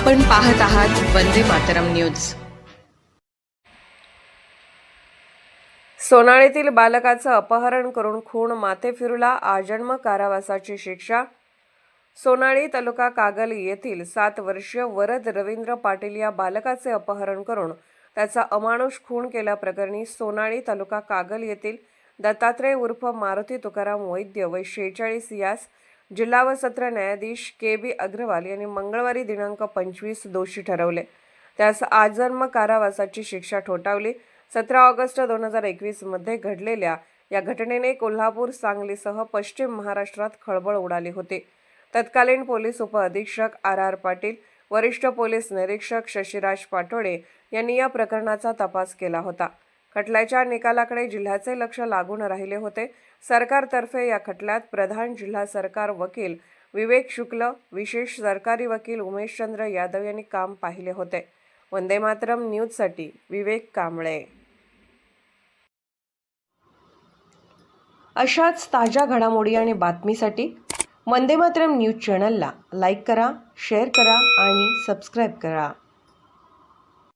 आपण पाहत आहात वंदे मातरम न्यूज. सोनाळीतील बालकाचं अपहरण करून खून माथे फिरला आजन्म कारावासाची शिक्षा. सोनाळी तालुका कागल येथील सात वर्षीय वरद रवींद्र पाटील या बालकाचे अपहरण करून त्याचा अमानुष खून केल्याप्रकरणी सोनाळी तालुका कागल येथील दत्तात्रय उर्फ मारुती तुकाराम वैद्य व शेहेचाळीस यास जिल्हा व सत्र न्यायाधीश के बी अग्रवाल यांनी मंगळवारी दिनांक पंचवीस दोषी ठरवले. त्यास आजन्म कारावासाची शिक्षा ठोठावली. सतरा ऑगस्ट दोन हजार एकवीसमध्ये घडलेल्या या घटनेने कोल्हापूर सांगलीसह पश्चिम महाराष्ट्रात खळबळ उडाली होती. तत्कालीन पोलीस उपअधीक्षक आर आर पाटील वरिष्ठ पोलीस निरीक्षक शशिराज पाटोळे यांनी या प्रकरणाचा तपास केला होता. खटल्याच्या निकालाकडे जिल्ह्याचे लक्ष लागून राहिले होते. सरकारतर्फे या खटल्यात प्रधान जिल्हा सरकार वकील विवेक शुक्ल विशेष सरकारी वकील उमेशचंद्र यादव यांनी काम पाहिले होते. वंदे मातरम न्यूजसाठी विवेक कांबळे. अशाच ताज्या घडामोडी आणि बातमीसाठी वंदे मातरम न्यूज चॅनलला लाईक करा शेअर करा आणि सबस्क्राईब करा.